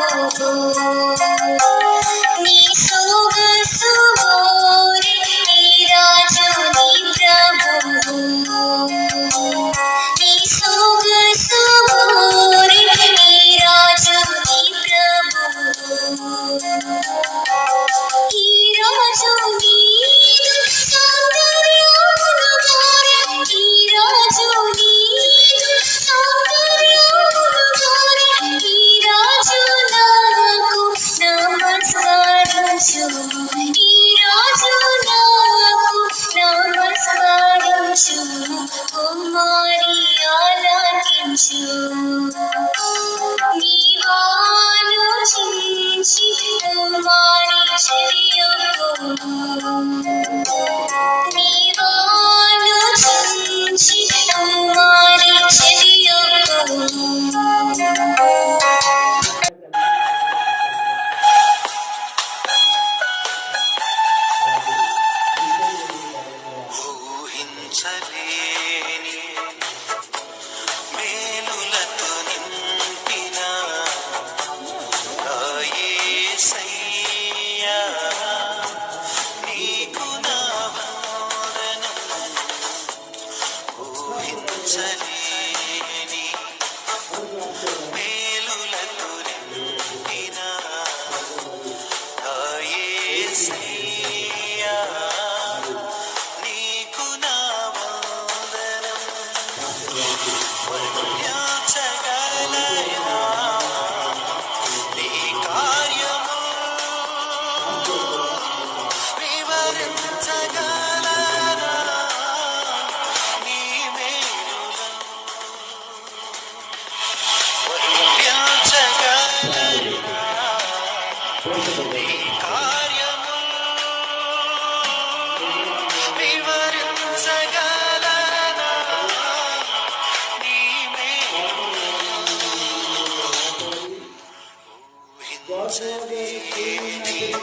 oh, oh. ചുമ കുമാരിയാലാകിൻ ചൂ I.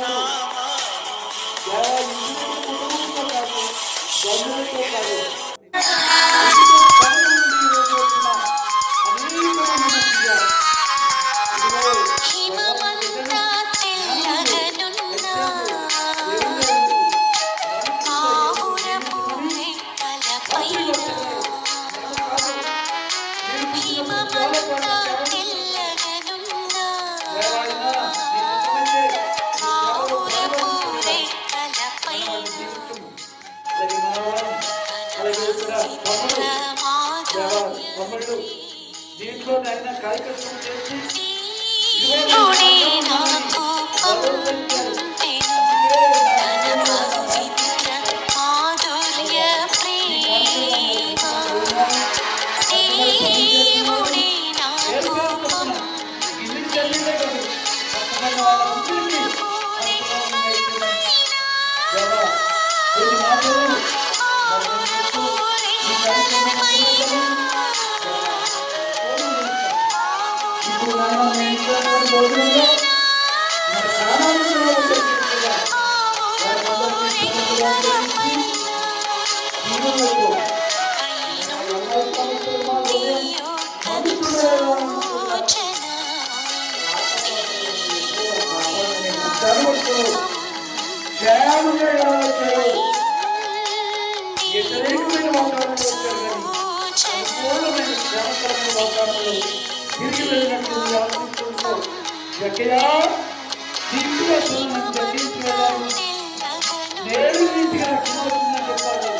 জয় জয় ना భోజనంలో మరి ప్రాణాంతంలో ఉండేట్టుగా క్షేమంగా ఎలా వచ్చారు వ్యతిరేకమైన వాతావరణంలో వచ్చారు కానీ అనుకూలమైన క్షేమకరమైన వాతావరణంలో తిరిగి వెళ్ళినట్లుగా గట్టిగా. దిక్కుగా చెప్పాలి